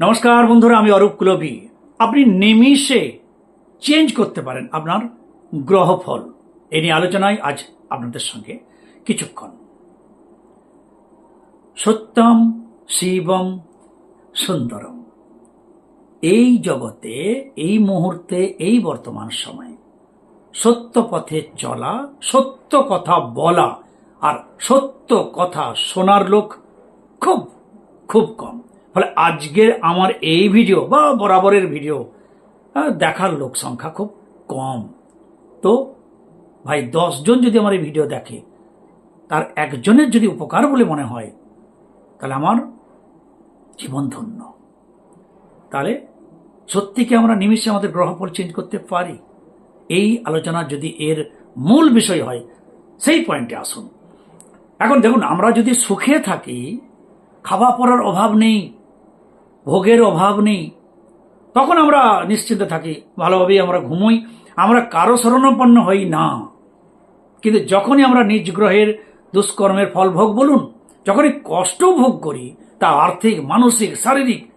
নমস্কার বন্ধুরা, আমি অরূপ কুলবি আপনি নিমিষে চেঞ্জ করতে পারেন আপনার গ্রহফল। এ নিয়ে আলোচনায় আজ আপনাদের সঙ্গে কিছুক্ষণ। সত্যম শিবম সুন্দরম। এই জগতে, এই মুহূর্তে, এই বর্তমান সময়ে সত্য পথে চলা, সত্য কথা বলা আর সত্য কথা শোনার লোক খুব খুব কম। ফলে আজকের আমার এই ভিডিও বা বরাবরের ভিডিও দেখার লোক সংখ্যা খুব কম। তো ভাই দশজন যদি আমার এই ভিডিও দেখে, তার একজনের যদি উপকার বলে মনে হয়, তাহলে আমার জীবন ধন্য। তাহলে সত্যি কি আমরা নিমিষে আমাদের গ্রহফল চেঞ্জ করতে পারি? এই আলোচনা যদি এর মূল বিষয় হয়, সেই পয়েন্টে আসুন। এখন দেখুন, আমরা যদি সুখে থাকি, খাওয়া পড়ার অভাব নেই ভোগের অভাব নেই। তখন আমরা নিশ্চিন্তে থাকি, ভালোভাবেই আমরা ঘুমোই, আমরা কারও শরণাপন্ন হই না। কিন্তু যখনই আমরা নিজ গ্রহের দুষ্কর্মের ফল ভোগ বলুন, যখনই কষ্ট ভোগ করি, তা আর্থিক, মানসিক, শারীরিক,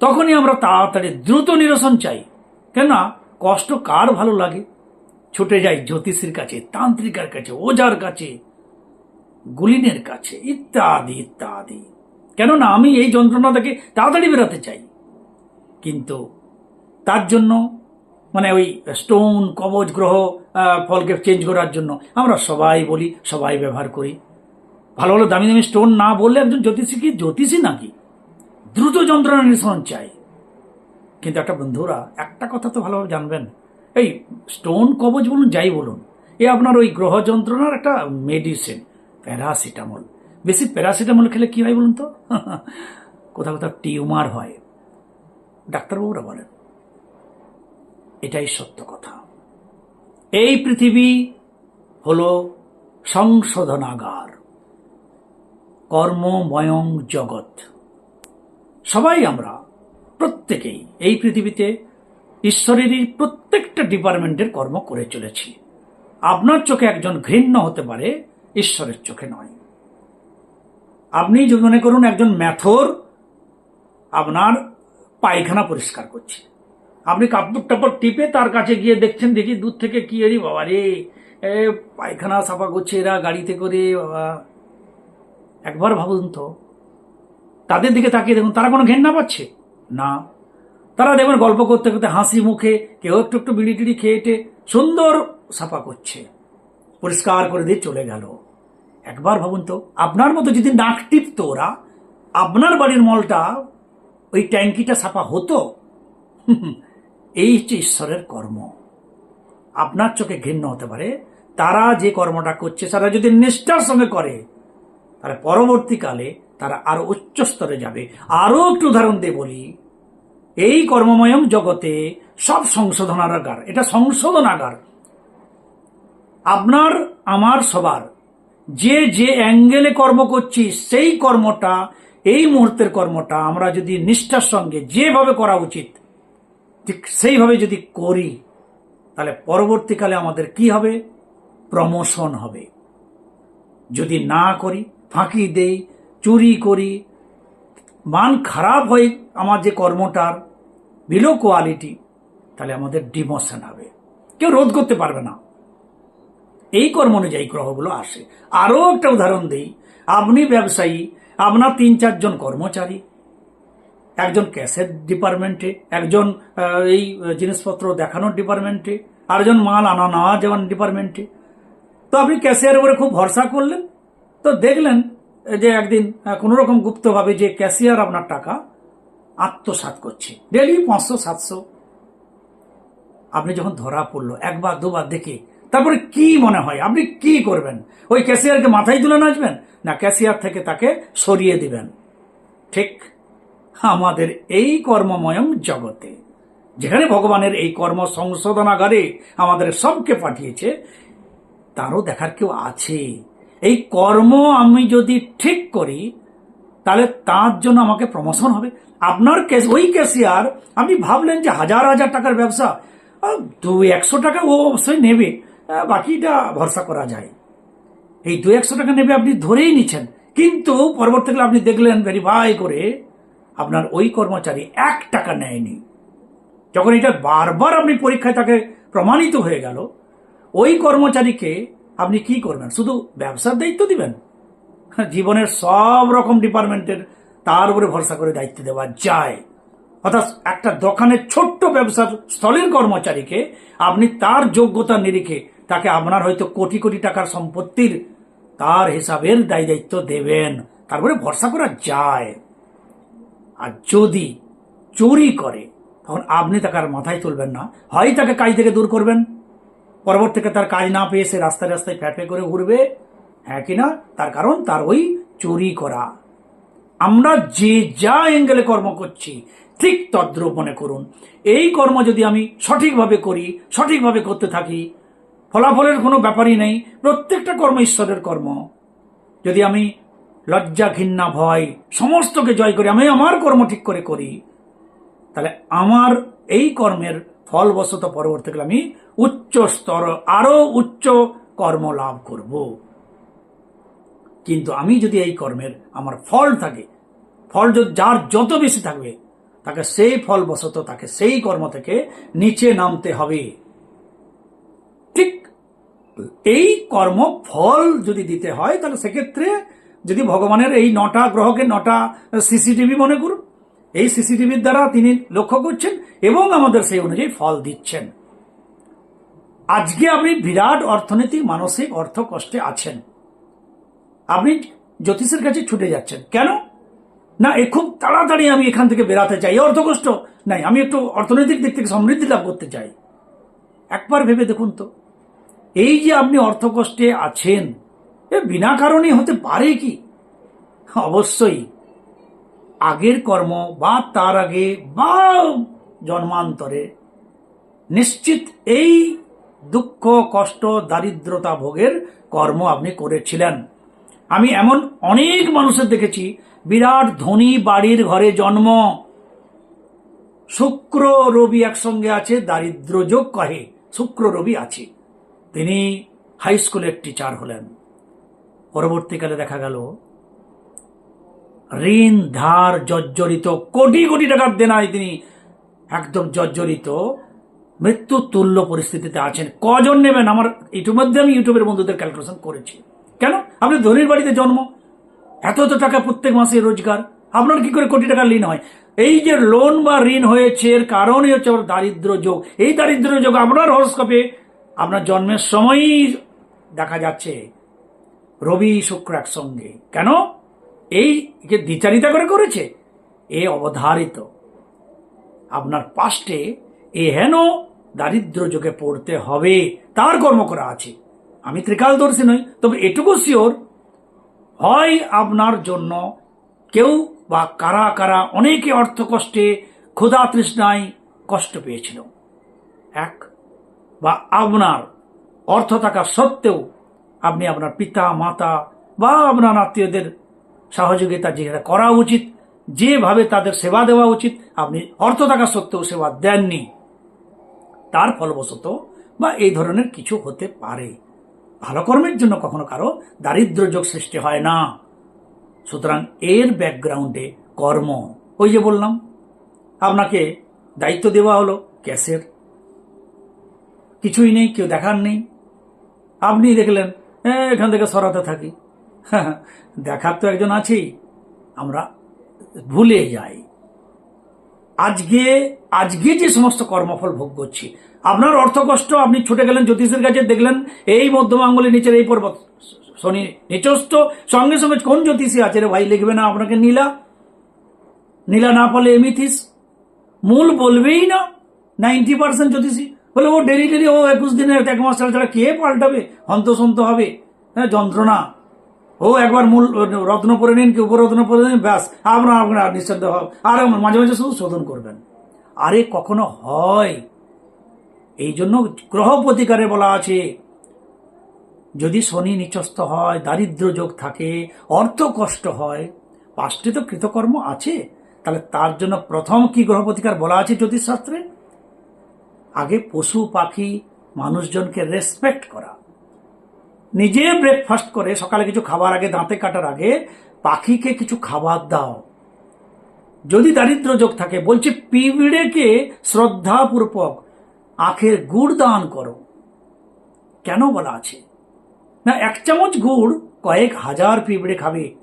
তখনই আমরা তাড়াতাড়ি দ্রুত নিরসন চাই। কেননা কষ্ট কার ভালো লাগে? ছুটে যাই জ্যোতিষীর কাছে, তান্ত্রিকার কাছে ওজার কাছে, গুলিনের কাছে, ইত্যাদি ইত্যাদি। কেননা আমি এই যন্ত্রণা থেকে তাড়াতাড়ি বেরোতে চাই। কিন্তু তার জন্য মানে ওই স্টোন কবচ গ্রহ ফলকে চেঞ্জ করার জন্য আমরা সবাই বলি, সবাই ব্যবহার করি। ভালো ভালো দামি দামি স্টোন না বললে একজন জ্যোতিষী কি? জ্যোতিষী নাকি? দ্রুত যন্ত্রণা নিঃসরণ চাই। কিন্তু একটা বন্ধুরা, একটা কথা তো ভালোভাবে জানবেন। এই স্টোন কবচ বলুন, যাই বলুন, এ আপনার ওই গ্রহ যন্ত্রণার একটা মেডিসিন প্যারাসিটামল বেশি প্যারাসিটামল খেলে কি হয় বলুন তো? কোথাও কোথাও টিউমার হয়। ডাক্তারবাবুরা বলেন, এটাই সত্য কথা। এই পৃথিবী হল সংশোধনাগার, কর্মময়ং জগৎ। সবাই আমরা, প্রত্যেকেই এই পৃথিবীতে ঈশ্বরেরই প্রত্যেকটা ডিপার্টমেন্টের কর্ম করে চলেছি। আপনার চোখে একজন ঘৃণ্য হতে পারে, ঈশ্বরের চোখে নয়। আপনি যদি মনে করুন একজন ম্যাথর, আপনার পায়খানা পরিষ্কার করছে। আপনি কাপড় টাপড় টিপে তার কাছে গিয়ে দেখছেন, দেখি দূর থেকে কি এরি বাবা রে পায়খানা সাফা করছে এরা গাড়িতে করে, বাবা। একবার ভাবুন তো, তাদের দিকে তাকিয়ে দেখুন, তারা কোনো ঘেন্না পাচ্ছে? না। তারা দেখবেন গল্প করতে করতে হাসি মুখে কেউ একটু একটু বিড়ি টিড়ি খেয়ে সুন্দর সাফা করছে, পরিষ্কার করে দিয়ে চলে গেল। একবার ভাবুন তো, আপনার মতো যদি নাক টিপতো ওরা, আপনার বাড়ির মলটা ওই ট্যাঙ্কিটা সাফা হতো? এই হচ্ছে ঈশ্বরের কর্ম। আপনার চোখে ঘৃণ্য হতে পারে, তারা যে কর্মটা করছে, তারা যদি নিষ্ঠার সঙ্গে করে, তাহলে পরবর্তীকালে তারা আরও উচ্চ স্তরে যাবে। আরও একটু উদাহরণ দিয়ে বলি, এই কর্মময়ম জগতে সব সংশোধনাগার এটা সংশোধনাগার। আপনার, আমার, সবার যে যে অ্যাঙ্গেলে কর্ম করছি, সেই কর্মটা, এই মুহূর্তের কর্মটা আমরা যদি নিষ্ঠার সঙ্গে যেভাবে করা উচিত, ঠিক সেইভাবে যদি করি, তাহলে পরবর্তীকালে আমাদের কি হবে? প্রমোশন হবে। যদি না করি, ফাঁকি দেই, চুরি করি, মান খারাপ হয় আমার যে কর্মটার বিলো কোয়ালিটি তাহলে আমাদের ডিমোশন হবে। কেউ রোধ করতে পারবে না। এই কর্ম অনুযায়ী গ্রহগুলো আসে। আরও একটা উদাহরণ দিই। আপনি ব্যবসায়ী, আপনার তিন চারজন কর্মচারী, একজন ক্যাশের ডিপার্টমেন্টে, একজন এই জিনিসপত্র দেখানোর ডিপার্টমেন্টে, আরেকজন মাল আনা নেওয়া যাওয়ার ডিপার্টমেন্টে। তো আপনি ক্যাশিয়ারের উপরে খুব ভরসা করলেন, তো দেখলেন যে একদিন কোনো রকম গুপ্তভাবে যে ক্যাশিয়ার আপনার টাকা আত্মসাৎ করছে। ডেলি পাঁচশো, সাতশো। আপনি যখন ধরা পড়ল, একবার দুবার দেখে তারপরে কি মনে হয়? আপনি কি করবেন? ওই ক্যাশিয়ারকে মাথায় তুলে নাচবেন না, ক্যাশিয়ার থেকে তাকে সরিয়ে দিবেন। ঠিক আমাদের এই কর্মময়ম জগতে, যেখানে ভগবানের এই কর্ম সংশোধনাগারে আমাদের সবকে পাঠিয়েছে, তারও দেখার কেউ আছে। এই কর্ম আমি যদি ঠিক করি, তাহলে তার জন্য আমাকে প্রমোশন হবে। আপনার ওই ক্যাশিয়ার, আপনি ভাবলেন যে হাজার হাজার টাকার ব্যবসা দু একশো টাকা ও অবশ্যই নেবে। বাকিটা ভরসা করা যায়। এই দু একশো টাকা নেবে আপনি ধরেই নিচ্ছেন। কিন্তু পরবর্তীকালে আপনি দেখলেন ভেরিফাই করে আপনার ওই কর্মচারী এক টাকা নেয়নি। যখন এটা বারবার আপনি পরীক্ষায় তাকে প্রমাণিত হয়ে গেল ওই কর্মচারীকে আপনি কি করবেন? শুধু ব্যবসার দায়িত্ব দিবেন? হ্যাঁ, জীবনের সব রকম ডিপার্টমেন্টের তার উপরে ভরসা করে দায়িত্ব দেওয়া যায়। অর্থাৎ একটা দোকানের ছোট্ট ব্যবসার স্থলের কর্মচারীকে আপনি তার যোগ্যতা নিরিখে তাকে আপনার হয়তো কোটি কোটি টাকার সম্পত্তির তার হিসাবের দায় দায়িত্ব দেবেন। তারপরে ভরসা করা যায়। আর যদি চুরি করে, তখন আপনি তাকে আর মাথায় তুলবেন না। হয় তাকে কাজ থেকে দূর করবেন। পরবর্তীতে তার কাজ না পেয়ে সে রাস্তায় রাস্তায় ফ্যাফে করে ঘুরবে। হ্যাঁ কিনা তার কারণ তার ওই চুরি করা। আমরা যে যা অ্যাঙ্গেলে কর্ম করছি, ঠিক তদ্রুপ মনে করুন। এই কর্ম যদি আমি সঠিকভাবে করি, সঠিকভাবে করতে থাকি ফলাফলের কোনো ব্যাপারই নেই। প্রত্যেকটা কর্ম ঈশ্বরের কর্ম। যদি আমি লজ্জা, ঘৃণা, ভয় সমস্তকে জয় করি, আমি আমার কর্ম ঠিক করে করি, তাহলে আমার এই কর্মের ফলবশত পরবর্তীকালে আমি উচ্চ স্তর আরও উচ্চ কর্ম লাভ করব। কিন্তু আমি যদি এই কর্মের আমার ফল থাকে, ফল যার যত বেশি থাকবে, তাকে সেই ফলবশত তাকে সেই কর্ম থেকে নিচে নামতে হবে। ঠিক এই কর্ম ফল যদি দিতে হয়, তাহলে সেক্ষেত্রে যদি ভগবানের এই নটা গ্রহকে নটা সিসিটিভি মনে করুন, এই সিসিটিভির দ্বারা তিনি লক্ষ্য করছেন এবং আমাদের সেই অনুযায়ী ফল দিচ্ছেন। আজকে আপনি বিরাট অর্থনৈতিক মানসিক অর্থ কষ্টে আছেন। আপনি জ্যোতিষের কাছে ছুটে যাচ্ছেন। কেন? না, এ খুব তাড়াতাড়ি আমি এখান থেকে বেরাতে চাই। এই অর্থকষ্ট নাই, আমি একটু অর্থনৈতিক দিক থেকে সমৃদ্ধি লাভ করতে চাই। একবার ভেবে দেখুন তো। এই যে আপনি অর্থকষ্টে আছেন, এ বিনা কারণে হতে পারে কি? অবশ্যই। আগের কর্ম বা তার আগে বা জন্মান্তরে নিশ্চিত এই দুঃখ, কষ্ট, দারিদ্রতা ভোগের কর্ম আপনি করেছিলেন। আমি এমন অনেক মানুষের দেখেছি, বিরাট ধনী বাড়ির ঘরে জন্ম। শুক্র রবি একসঙ্গে আছে, দারিদ্র যোগ কহে শুক্র রবি আছে। তিনি হাই স্কুলের টিচার হলেন। পরবর্তীকালে দেখা গেল, ঋণ ধার জর্জরিত কোটি কোটি টাকার দেনায় তিনি একদম জর্জরিত মৃত্যু তুল্য পরিস্থিতিতে আছেন। কজন নেবেন? আমার ইতিমধ্যে আমি ইউটিউবের বন্ধুদের ক্যালকুলেশন করেছি। কেন? আপনি ধনির বাড়িতে জন্ম, এত এত টাকা প্রত্যেক মাসে রোজগার, আপনার কি করে কোটি টাকা ঋণ হয়? এই যে লোন বা ঋণ হয়েছে, এর কারণই হচ্ছে আমার দারিদ্র যোগ। এই দারিদ্র যোগ আপনার হরস্কোপে আপনার জন্মের সময়ই দেখা যাচ্ছে রবি শুক্র একসঙ্গে। কেন? এই যে দ্বিচারিতা করে করেছে, এ অবধারিত। আপনার পাস্টে এ হেন দারিদ্র যোগে পড়তে হবে, তার কর্ম করা আছে। আমি ত্রিকালদর্শী নই, তবে এটুকু শিওর হয় আপনার জন্য কেউ বা কারা কারা অনেকে অর্থ কষ্টে ক্ষুধা তৃষ্ণায় কষ্ট পেয়েছিল। এক বা আপনার অর্থ থাকা সত্ত্বেও আপনি আপনার পিতা, মাতা বা আপনার আত্মীয়দের সহযোগিতা যেটা করা উচিত, যেভাবে তাদের সেবা দেওয়া উচিত, আপনি অর্থ থাকা সত্ত্বেও সেবা দেননি। তার ফলবশত বা এই ধরনের কিছু হতে পারে। ভালো কর্মের জন্য কখনো কারও দারিদ্র যোগ সৃষ্টি হয় না। সুতরাং এর ব্যাকগ্রাউন্ডে কর্ম। ওই যে বললাম, আপনাকে দায়িত্ব দেওয়া হলো ক্যাশের কিছুই নেই কেউ দেখার নেই। আপনি দেখলেন "এ, এখান থেকে সরাতে থাকি। দেখার তো একজন আছেই আমরা ভুলে যাই। আজকে আজকে যে সমস্ত কর্মফল ভোগ করছি আপনার অর্থ কষ্ট আপনি ছুটে গেলেন জ্যোতিষের কাছে দেখলেন এই মধ্যম আঙ্গুলের নিচের এই পর্বত শনি নিচস্ত সঙ্গে সঙ্গে কোন জ্যোতিষী আছে রে ভাই? লিখবে না আপনাকে নীলা। নীলা না পারলে এমিথিস। মূল বলবেই না নাইনটি পার্সেন্ট জ্যোতিষী। বলে, ও ডেলি ডেলি ও একুশ দিনের এক মাস ছাড়া ছাড়া কে পাল্টাবে? হন্তসন্ত হবে। হ্যাঁ যন্ত্রণা। ও একবার মূল রত্ন পরে নিন, কি উপরত্ন পরে নিন, ব্যাস। আপনার আপনার নিশ্চিন্ত হব। আর মাঝে মাঝে শুধু শোধন করবেন। আরে, কখনো হয়। এই জন্য গ্রহ প্রতিকারে বলা আছে, যদি শনি নিচস্ত হয়, দারিদ্র যোগ থাকে, অর্থ কষ্ট হয়, পাঁচটি তো কৃতকর্ম আছে, তাহলে তার জন্য প্রথম কি গ্রহ প্রতিকার বলা আছে জ্যোতিষশাস্ত্রে? আগে পশু, পাখি, মানুষজনকে রেসপেক্ট করা। নিজে ব্রেকফাস্ট করে, সকালে কিছু খাবার আগে, দাঁতে কাটার আগে, পাখিকে কিছু খাবার দাও। যদি দারিদ্র যোগ থাকে, বলছে পিঁপড়েকে শ্রদ্ধাপূর্বক আখের গুড় দান করো। কেন বলা আছে? না, এক চামচ গুড় কয়েক হাজার পিঁপড়ে খাবে।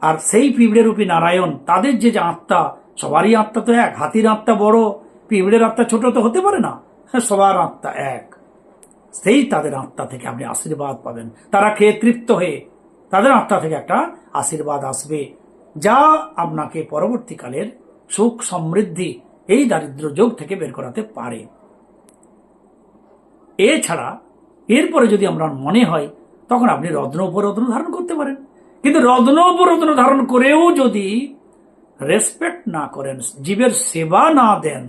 আর সেই পিঁপড়ে রূপী নারায়ণ, তাদের যে আত্মা, সবারই আত্মা তো এক, হাতির আত্মা বড়। পিঁপড়ের আত্মা ছোট তো হতে পারে না। হ্যাঁ, সবার আত্মা এক। সেই তাদের আত্মা থেকে আপনি আশীর্বাদ পাবেন। তারা খেয়ে তৃপ্ত হয়ে তাদের আত্মা থেকে একটা আশীর্বাদ আসবে যা আপনাকে পরবর্তীকালের সুখ সমৃদ্ধি এই দারিদ্র যোগ থেকে বের করাতে পারে। এছাড়া এরপরে যদি আমরা মনে হয় তখন আপনি রত্ন উপরত্ন ধারণ করতে পারেন। কিন্তু রত্ন উপরত্ন ধারণ করেও যদি রেসপেক্ট না করেন জীবের সেবা না দেন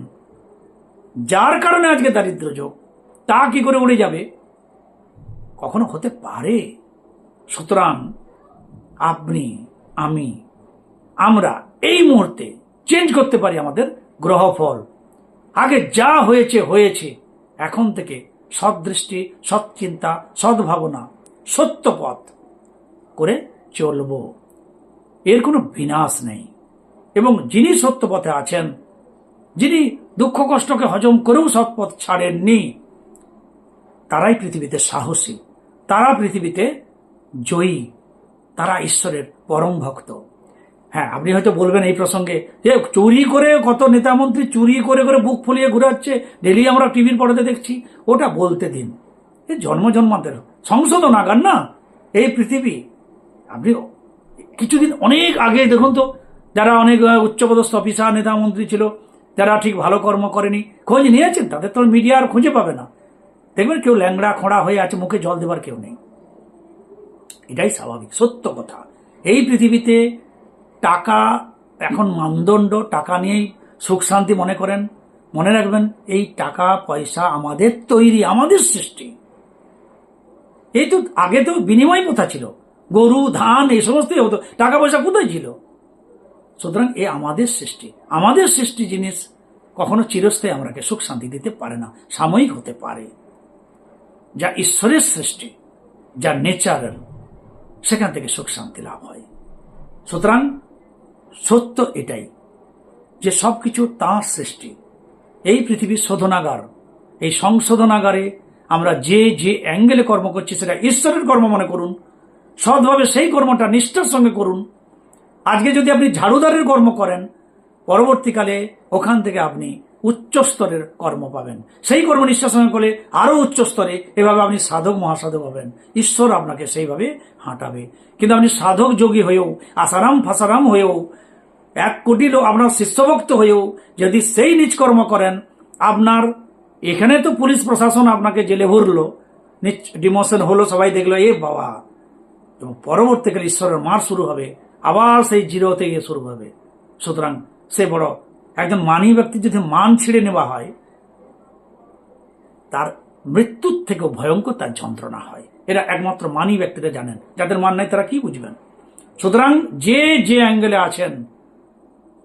যার কারণে আজকে দারিদ্র যোগ, তা কি করে উড়ে যাবে? কখনো হতে পারে? সুতরাং আপনি, আমি, আমরা এই মুহূর্তে চেঞ্জ করতে পারি আমাদের গ্রহফল। আগে যা হয়েছে হয়েছে। এখন থেকে সদৃষ্টি সৎচিন্তা, সদ্ভাবনা, সত্যপথ করে চলব। এর কোনো বিনাশ নেই। এবং যিনি সত্যপথে আছেন, যিনি দুঃখ কষ্টকে হজম করেও সৎপথ ছাড়েননি। তারাই পৃথিবীতে সাহসী। তারা পৃথিবীতে জয়ী। তারা ঈশ্বরের পরম ভক্ত। হ্যাঁ আপনি হয়তো বলবেন এই প্রসঙ্গে যে চুরি করে কত নেতামন্ত্রী চুরি করে করে বুক ফুলিয়ে ঘুরাচ্ছে, ডেলি আমরা টিভির পর্দাতে দেখছি, ওটা বলতে দিন। এ জন্ম জন্মান্তের সংশোধন আগার না। এই পৃথিবী, আপনি কিছুদিন অনেক আগে দেখুন তো, যারা অনেক উচ্চপদস্থ অফিসার নেতা মন্ত্রী ছিল যারা ঠিক ভালো কর্ম করেনি, খোঁজ নিয়েছেন তাদের তো মিডিয়া আর খুঁজে পাবে না। দেখবেন কেউ ল্যাংড়া খোঁড়া হয়ে আছে, মুখে জল দেবার কেউ নেই। এটাই স্বাভাবিক, সত্য কথা। এই পৃথিবীতে টাকা এখন মানদণ্ড, টাকা নিয়েই সুখ শান্তি মনে করেন। মনে রাখবেন, এই টাকা, পয়সা আমাদের তৈরি, আমাদের সৃষ্টি। এই তো আগে তো বিনিময় প্রথা ছিল। গরু, ধান, এই সমস্তই হতো। টাকা পয়সা কোথায় ছিল? সুতরাং এ আমাদের সৃষ্টি। আমাদের সৃষ্টি জিনিস কখনো চিরস্থায়ী আমরাকে সুখ শান্তি দিতে পারে না, সাময়িক হতে পারে। যা ঈশ্বরের সৃষ্টি, যা নেচারাল সেখান থেকে সুখ শান্তি লাভ হয়। সুতরাং সত্য এটাই যে সব কিছু তাঁর সৃষ্টি। এই পৃথিবীর শোধনাগার, এই সংশোধনাগারে আমরা যে যে অ্যাঙ্গেলে কর্ম করছি, সেটা ঈশ্বরের কর্ম মনে করুন, সৎভাবে সেই কর্মটা নিষ্ঠার সঙ্গে করুন আজকে যদি আপনি ঝাড়ুদারের কর্ম করেন, পরবর্তীকালে ওখান থেকে আপনি উচ্চ স্তরের কর্ম পাবেন। সেই কর্ম সঙ্গে করলে আরও উচ্চ স্তরে এভাবে আপনি সাধক, মহাসাধক হবেন। ঈশ্বর আপনাকে সেইভাবে হাঁটাবে। কিন্তু আপনি সাধক যোগী হয়েও, আসারাম ফাসারাম হয়েও, এক কোটি লোক আপনার শিষ্যভক্ত হয়েও যদি সেই নিজ কর্ম করেন, আপনার এখানে তো পুলিশ প্রশাসন আপনাকে জেলে ভরলো ডিমোশন হলো, সবাই দেখল, এ বাবা। এবং পরবর্তীকালে ঈশ্বরের মার শুরু হবে। আবার সেই জিরোতে গিয়ে শুরু হবে। সুতরাং সে বড়, একজন মানি ব্যক্তি যদি মান ছিঁড়ে নেওয়া হয়, তার মৃত্যুর থেকেও ভয়ঙ্কর তার যন্ত্রণা হয়। এরা একমাত্র মানি ব্যক্তিরা জানেন, যাদের মান নাই তারা কি বুঝবেন? সুতরাং যে যে অ্যাঙ্গেলে আছেন,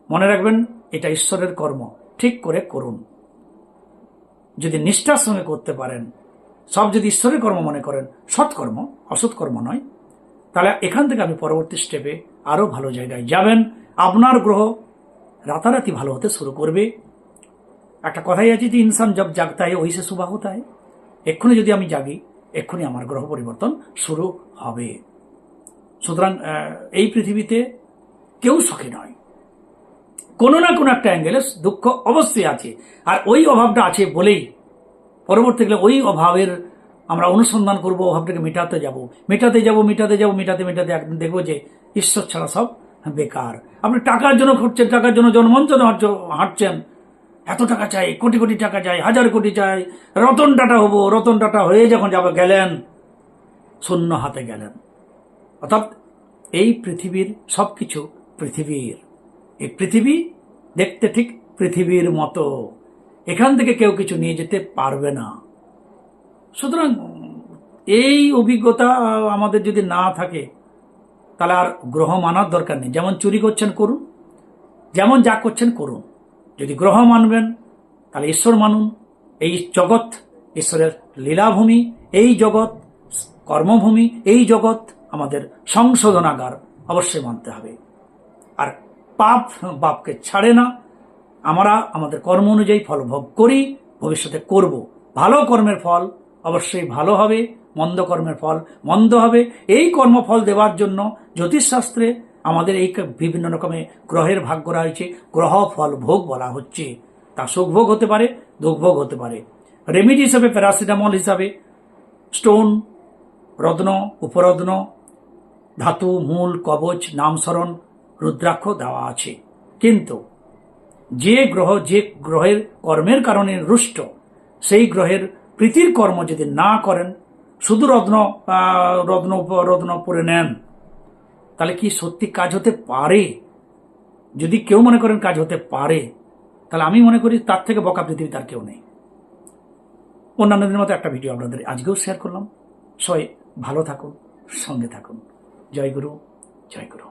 মনে রাখবেন, এটা ঈশ্বরের কর্ম। ঠিক করে করুন। যদি নিষ্ঠার সঙ্গে করতে পারেন, সব যদি ঈশ্বরের কর্ম মনে করেন, সৎকর্ম অসৎ কর্ম নয়, তাহলে এখান থেকে আপনি পরবর্তী স্টেপে আরও ভালো জায়গায় যাবেন। আপনার গ্রহ রাতারাতি ভালো হতে শুরু করবে। একটা কথাই আছে যে, ইনসান জব জাগতা হয় ওই সে সুবাহ হতা এক্ষুনি যদি আমি জাগি, এক্ষুনি আমার গ্রহ পরিবর্তন শুরু হবে। সুতরাং এই পৃথিবীতে কেউ সুখী নয়। কোনো না কোনো একটা অ্যাঙ্গেলে দুঃখ অবশ্যই আছে। আর ওই অভাবটা আছে বলেই পরবর্তীকালে ওই অভাবের আমরা অনুসন্ধান করব অভাবটাকে মেটাতে যাব। মেটাতে যাব মেটাতে যাব, মেটাতে মেটাতে একদিন দেখব যে ঈশ্বর ছাড়া সব বেকার। আপনি টাকার জন্য খুঁজছেন, টাকার জন্য জন্মঞ্চন হাঁটছেন। এত টাকা চাই, কোটি কোটি টাকা চাই, হাজার কোটি চাই, রতন টাটা হব, রতন টাটা হয়ে যখন যাবে, গেলেন, শূন্য হাতে গেলেন। অর্থাৎ এই পৃথিবীর সব কিছু পৃথিবীর। এই পৃথিবী দেখতে ঠিক পৃথিবীর মতো। এখান থেকে কেউ কিছু নিয়ে যেতে পারবে না। সুতরাং এই অভিজ্ঞতা আমাদের যদি না থাকে, তাহলে আর গ্রহ মানার দরকার নেই। যেমন চুরি করছেন, করুন। যেমন যা করছেন, করুন। যদি গ্রহ মানবেন, তাহলে ঈশ্বর মানুন। এই জগৎ, ঈশ্বরের লীলাভূমি, এই জগৎ, কর্মভূমি, এই জগৎ আমাদের সংশোধনাগার অবশ্যই মানতে হবে। আর পাপ বাপকে ছাড়ে না। আমরা আমাদের কর্ম অনুযায়ী ফল ভোগ করি, ভবিষ্যতে করব। ভালো কর্মের ফল অবশ্যই ভালো হবে, মন্দ কর্মের ফল মন্দ হবে। এই কর্মফল দেওয়ার জন্য জ্যোতিষশাস্ত্রে আমাদের এই বিভিন্ন রকমের গ্রহের ভাগ করা হয়েছে গ্রহ, ফল, ভোগ বলা হচ্ছে। তা সুখভোগ হতে পারে দুর্ভোগ হতে পারে। রেমিডি হিসাবে প্যারাসিটামল হিসাবে। স্টোন রত্ন, উপরত্ন, ধাতু, মূল, কবচ নামস্মরণ রুদ্রাক্ষ দেওয়া আছে। কিন্তু যে গ্রহ, যে গ্রহের কর্মের কারণে রুষ্ট, সেই গ্রহের প্রীতির কর্ম যদি না করেন, শুধু রত্ন রত্ন রত্ন পরে নেন, তাহলে কি সত্যি কাজ হতে পারে? যদি কেউ মনে করেন কাজ হতে পারে, তাহলে আমি মনে করি তার থেকে বকা পৃথিবী তার কেউ নেই। অন্যান্যদের মতো একটা ভিডিও আপনাদের আজকেও শেয়ার করলাম। সবাই ভালো থাকুন, সঙ্গে থাকুন। জয় গুরু জয় গুরু।